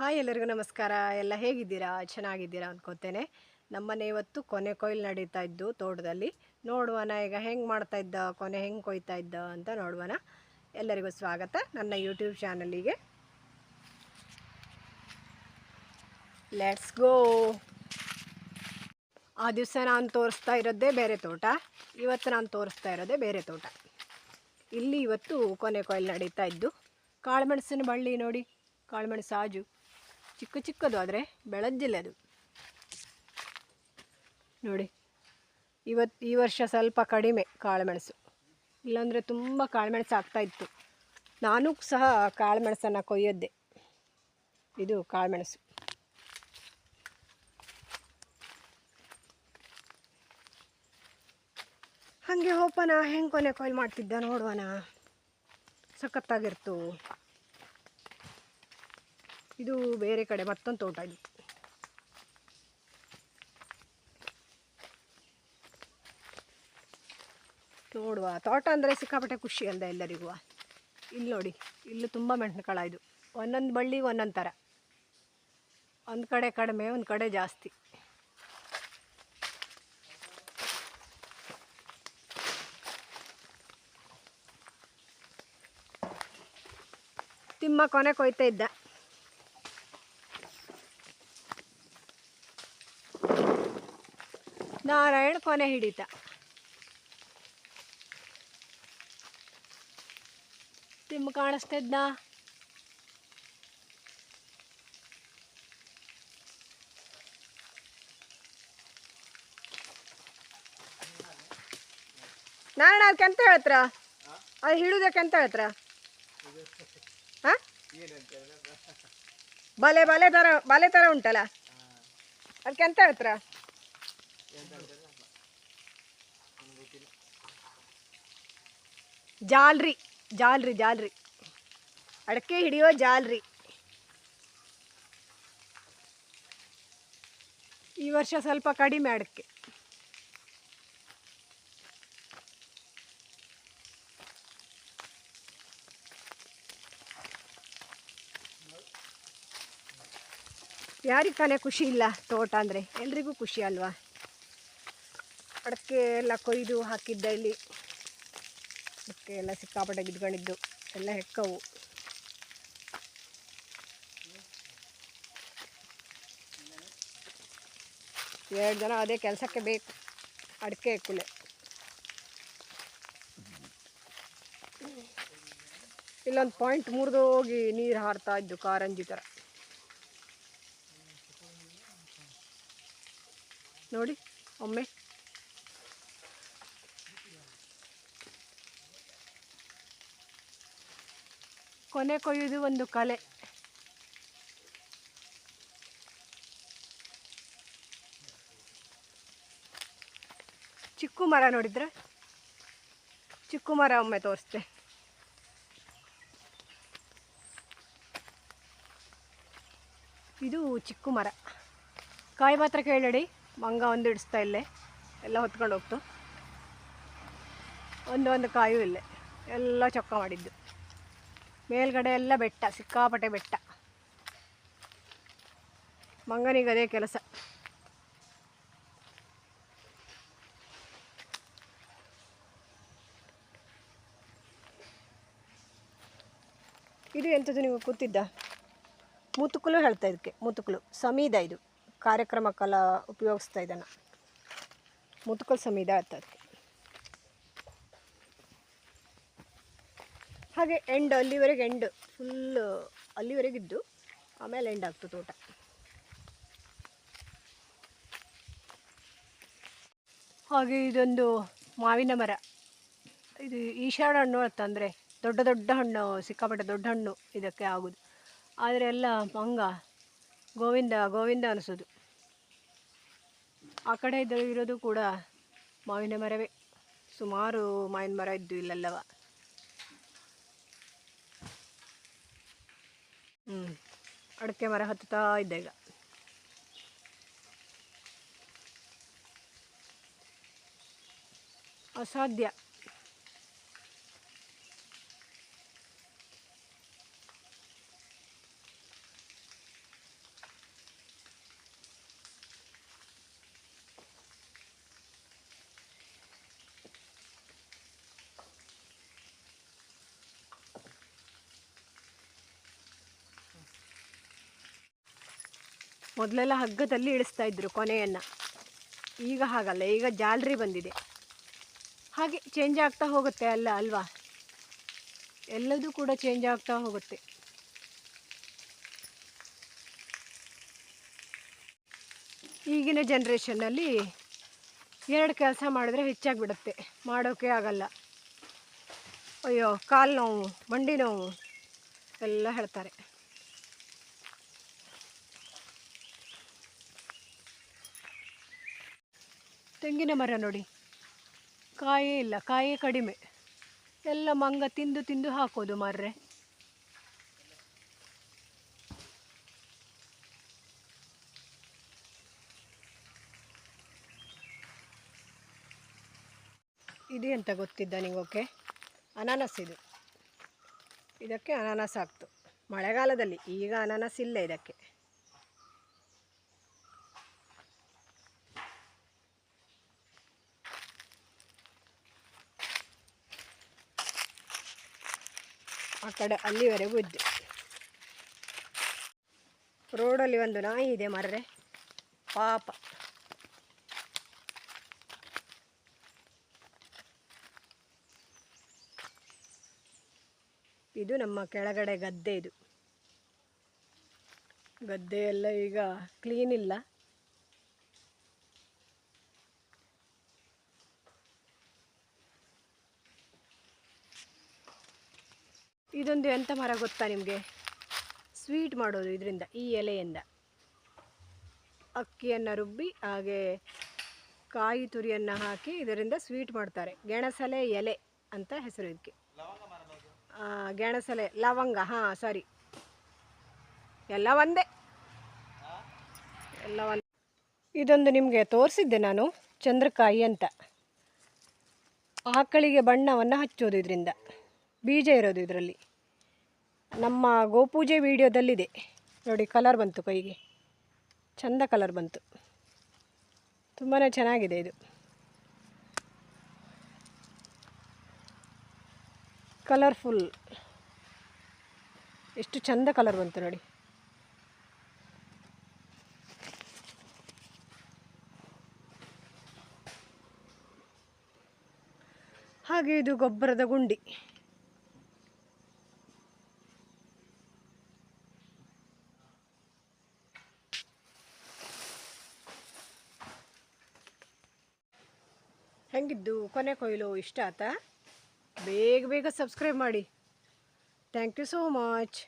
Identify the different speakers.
Speaker 1: Hi ಎಲ್ಲರಿಗೂ ನಮಸ್ಕಾರ. ಎಲ್ಲ ಹೇಗಿದ್ದೀರಾ? ಚೆನ್ನಾಗಿದ್ದೀರಾ ಅಂದ್ಕೋತೇನೆ ನಮ್ಮನೆ ಇವತ್ತು ಕೊನೆ ಕೊಯ್ಲು ನಡೀತಾ ಇದ್ದು ತೋಟದಲ್ಲಿ. ನೋಡುವನ ಈಗ ಹೆಂಗೆ ಮಾಡ್ತಾ ಇದ್ದ, ಕೊನೆ ಹೆಂಗೆ ಕೊಯ್ತಾ ಇದ್ದ ಅಂತ ನೋಡುವನ ಎಲ್ಲರಿಗೂ ಸ್ವಾಗತ. ನನ್ನ ಯೂಟ್ಯೂಬ್ ಚಾನಲಿಗೆ ಲೆಟ್ಸ್ ಗೋ ಆ ದಿವಸ ನಾನು ತೋರಿಸ್ತಾ ಇರೋದೇ ಬೇರೆ ತೋಟ. ಇವತ್ತು ನಾನು ತೋರಿಸ್ತಾ ಇರೋದೇ ಬೇರೆ ತೋಟ. ಇಲ್ಲಿ ಇವತ್ತು ಕೊನೆ ಕೊಯ್ಲು ನಡೀತಾ ಇದ್ದು. ಕಾಳುಮೆಣಸಿನ ಬಳ್ಳಿ ನೋಡಿ. ಕಾಳುಮೆಣಸು ಸಾಜು. ಚಿಕ್ಕ ಚಿಕ್ಕದು ಆದರೆ ಬೆಳಜ್ಜಿಲ್ಲ ಅದು. ನೋಡಿ ಇವತ್ತು ಈ ವರ್ಷ ಸ್ವಲ್ಪ ಕಡಿಮೆ ಕಾಳುಮೆಣಸು. ಇಲ್ಲಾಂದರೆ ತುಂಬ ಕಾಳುಮೆಣಸು ಆಗ್ತಾ ಇತ್ತು. ನಾನು ಸಹ ಕಾಳುಮೆಣಸನ್ನು ಕೊಯ್ಯದ್ದೆ. ಇದು ಕಾಳುಮೆಣಸು. ಹಾಗೆ ಹೋಪನ, ಹೆಂಗೆ ಕೊನೆ ಕೊಯ್ಲು ಮಾಡ್ತಿದ್ದ ನೋಡುವನ? ಸಖತ್ತಾಗಿರ್ತು. ಇದು ಬೇರೆ ಕಡೆ, ಮತ್ತೊಂದು ತೋಟ ಇದು. ನೋಡುವ, ತೋಟ ಅಂದರೆ ಸಿಕ್ಕಾಪಟ್ಟೆ ಖುಷಿ ಅಂದ ಎಲ್ಲರಿಗೂ. ಇಲ್ಲಿ ನೋಡಿ, ಇಲ್ಲೂ ತುಂಬ ಮೆಣಸಿನಕಾಳ ಇದು. ಒಂದೊಂದು ಬಳ್ಳಿ, ಒಂದೊಂದು ಥರ ಒಂದು ಕಡೆ ಕಡಿಮೆ, ಒಂದು ಕಡೆ ಜಾಸ್ತಿ. ತಿಮ್ಮ ಕೊನೆ ಕೊಯ್ತಾ ಇದ್ದ. ನಾರಾಯಣ ಕೊನೆ ಹಿಡಿತ. ತಿಮ್ಮ ಕಾಣಿಸ್ತಾ ಇದ್ದ ನಾರಾಯಣ ಅದಕ್ಕೆ ಎಂತ ಹೇಳತ್ರ? ಅದು ಹಿಡಿದಕ್ಕೆ ಎಂತ ಹೇಳತ್ರ? ಹಾಂ ಬಲೆ ಬಲೆ ತರ ಬಲೆ ತರ ಉಂಟಲ್ಲ? ಅದಕ್ಕೆ ಎಂತ ಹೇಳ್ತ್ರ? ಜಾಲ್ರಿ ಜಾಲ್ರಿ ಜಾಲ್ರಿ. ಅಡಕೆ ಹಿಡಿಯೋ ಜಾಲ್ರಿ. ಈ ವರ್ಷ ಸ್ವಲ್ಪ ಕಡಿಮೆ ಅಡಕೆ. ಯಾರಿಗೆ ತಾನೇ ಖುಷಿ ಇಲ್ಲ ತೋಟ ಅಂದರೆ? ಎಲ್ರಿಗೂ ಖುಷಿ ಅಲ್ವಾ? ಅಡಕೆ ಎಲ್ಲ ಕೊಯ್ದು ಹಾಕಿದ್ದ ಇಲ್ಲಿ. ಅಡಕೆ ಎಲ್ಲ ಸಿಕ್ಕಾಪಟ್ಟೆ ಬಿದ್ಕೊಂಡಿದ್ದು ಎಲ್ಲ ಹೆಕ್ಕವು. ಎರಡು ಜನ ಅದೇ ಕೆಲಸಕ್ಕೆ ಬೇಕು, ಅಡಿಕೆ ಕುಲೆ. ಇಲ್ಲೊಂದು ಪಾಯಿಂಟ್ ಮುರಿದು ಹೋಗಿ ನೀರು ಹಾರ್ತಾ ಇದ್ದು ಕಾರಂಜಿ ಥರ ನೋಡಿ, ಒಮ್ಮೆ ಕೊನೆ ಕೊಯ್ಯೋದು ಒಂದು ಕಲೆ. ಚಿಕ್ಕು ಮರ ನೋಡಿದ್ರೆ? ಚಿಕ್ಕು ಮರ ಒಮ್ಮೆ ತೋರಿಸ್ತೆ. ಇದು ಚಿಕ್ಕು ಮರ. ಕಾಯಿ ಮಾತ್ರ ಕೇಳಡಿ ಮಂಗ ಒಂದು ಹಿಡಿಸ್ತಾ ಇಲ್ಲೇ. ಎಲ್ಲ ಹೊತ್ಕೊಂಡು ಹೋಗ್ತು. ಒಂದೊಂದು ಒಂದು ಕಾಯೂ ಇಲ್ಲೇ. ಎಲ್ಲ ಚೊಕ್ಕ ಮಾಡಿದ್ದು. ಮೇಲ್ಗಡೆ ಎಲ್ಲ ಬೆಟ್ಟ, ಸಿಕ್ಕಾಪಟ್ಟೆ ಬೆಟ್ಟ. ಮಂಗನಿಗೆ ಅದೇ ಕೆಲಸ. ಇದು ಎಂಥದ್ದು ನೀವು ಕೂತಿದ್ದ? ಮುತುಕುಲು ಹೇಳ್ತಾ ಇದಕ್ಕೆ ಮುತುಕುಲು ಸಮೀದ ಇದು. ಕಾರ್ಯಕ್ರಮಕ್ಕೆಲ್ಲ ಉಪಯೋಗಿಸ್ತಾ ಇದನ್ನು ಮುತುಕಲ್ ಸಮೀದ ಅಂತ. ಹಾಗೆ ಎಂಡ್ ಅಲ್ಲಿವರೆಗೆ ಎಂಡ್ ಫುಲ್ ಅಲ್ಲಿವರೆಗಿದ್ದು ಆಮೇಲೆ ಎಂಡ್ ಆಗ್ತು ತೋಟ. ಹಾಗೆ ಇದೊಂದು ಮಾವಿನ ಮರ. ಇದು ಈಶಾಡ ಹಣ್ಣು ಅಂತಂದರೆ ದೊಡ್ಡ ದೊಡ್ಡ ಹಣ್ಣು, ಸಿಕ್ಕಾಪಟ್ಟೆ ದೊಡ್ಡ ಹಣ್ಣು ಇದಕ್ಕೆ ಆಗೋದು. ಆದರೆ ಎಲ್ಲ ಮಂಗ, ಗೋವಿಂದ ಗೋವಿಂದ ಅನಿಸೋದು. ಆ ಕಡೆ ಇದ್ದ ಇರೋದು ಕೂಡ ಮಾವಿನ ಮರವೇ. ಸುಮಾರು ಮಾವಿನ ಮರ ಇದ್ದು ಇಲ್ಲೆಲ್ಲವ? ಹ್ಞೂ ಅಡಿಕೆ ಮರ ಹತ್ತುತ್ತಾ ಇದ್ದೆ ಈಗ. ಅಸಾಧ್ಯ. ಮೊದಲೆಲ್ಲ ಹಗ್ಗದಲ್ಲಿ ಇಳಿಸ್ತಾ ಇದ್ರು ಕೊನೆಯನ್ನು. ಈಗ ಹಾಗಲ್ಲ, ಈಗ ಜಾಲರಿ ಬಂದಿದೆ. ಹಾಗೆ ಚೇಂಜ್ ಆಗ್ತಾ ಹೋಗುತ್ತೆ ಅಲ್ಲ, ಅಲ್ವಾ? ಎಲ್ಲದೂ ಕೂಡ ಚೇಂಜ್ ಆಗ್ತಾ ಹೋಗುತ್ತೆ. ಈಗಿನ ಜನ್ರೇಷನ್ನಲ್ಲಿ ಎರಡು ಕೆಲಸ ಮಾಡಿದ್ರೆ ಹೆಚ್ಚಾಗಿಬಿಡುತ್ತೆ. ಮಾಡೋಕ್ಕೆ ಆಗಲ್ಲ. ಅಯ್ಯೋ ಕಾಲು ನೋವು ಮಂಡಿ ನೋವು, ಎಲ್ಲ ಹೇಳ್ತಾರೆ. ತೆಂಗಿನ ಮರ ನೋಡಿ. ಕಾಯೇ ಇಲ್ಲ, ಕಾಯೇ ಕಡಿಮೆ. ಎಲ್ಲ ಮಂಗ ತಿಂದು ತಿಂದು ಹಾಕೋದು ಮರ್ರೆ. ಇದು ಎಂತ ಗೊತ್ತಿದ್ದ ನಿಂಗೋಕೆ? ಅನಾನಸ್ ಇದು. ಇದಕ್ಕೆ ಅನಾನಸ್ ಆಗ್ತು. ಮಳೆಗಾಲದಲ್ಲಿ ಈಗ ಅನಾನಸ್ ಇಲ್ಲ ಇದಕ್ಕೆ. ಆ ಕಡೆ ಅಲ್ಲಿವರೆಗೂ ಇದ್ದೆ. ರೋಡಲ್ಲಿ ಒಂದು ನಾಯಿ ಇದೆ ಮರ್ರೆ. ಪಾಪ. ಇದು ನಮ್ಮ ಕೆಳಗಡೆ ಗದ್ದೆ ಇದು. ಗದ್ದೆ ಎಲ್ಲ ಈಗ ಕ್ಲೀನ್ ಇಲ್ಲ. ಇದೊಂದು ಎಂಥ ಮರ ಗೊತ್ತಾ ನಿಮಗೆ? ಸ್ವೀಟ್ ಮಾಡೋದು ಇದರಿಂದ, ಈ ಎಲೆಯಿಂದ. ಅಕ್ಕಿಯನ್ನು ರುಬ್ಬಿ, ಹಾಗೆ ಕಾಯಿ ತುರಿಯನ್ನು ಹಾಕಿ ಇದರಿಂದ ಸ್ವೀಟ್ ಮಾಡ್ತಾರೆ. ಗೆಣಸಲೆ ಎಲೆ ಅಂತ ಹೆಸರು ಇದಕ್ಕೆ. ಗೆಣಸಲೆ, ಲವಂಗ, ಹಾಂ ಸಾರಿ ಎಲ್ಲ ಒಂದೇ. ಎಲ್ಲ ಒಂದು. ಇದೊಂದು ನಿಮಗೆ ತೋರಿಸಿದ್ದೆ ನಾನು, ಚಂದ್ರಕಾಯಿ ಅಂತ. ಆಕಳಿಗೆ ಬಣ್ಣವನ್ನು ಹಚ್ಚೋದು ಇದರಿಂದ, ಬೀಜ ಇರೋದು ಇದರಲ್ಲಿ. ನಮ್ಮ ಗೋಪೂಜೆ ವಿಡಿಯೋದಲ್ಲಿದೆ. ನೋಡಿ ಕಲರ್ ಬಂತು ಕೈಗೆ. ಚಂದ ಕಲರ್ ಬಂತು. ತುಂಬಾ ಚೆನ್ನಾಗಿದೆ ಇದು. ಕಲರ್ಫುಲ್ ಎಷ್ಟು ಚಂದ ಕಲರ್ ಬಂತು ನೋಡಿ. ಹಾಗೆ ಇದು ಗೊಬ್ಬರದ ಗುಂಡಿ. ಹೆಂಗಿದ್ದು ಕೊನೆ ಕೊಯ್ಲು ಇಷ್ಟ ಆತ ಬೇಗ ಬೇಗ ಸಬ್ಸ್ಕ್ರೈಬ್ ಮಾಡಿ. Thank you so much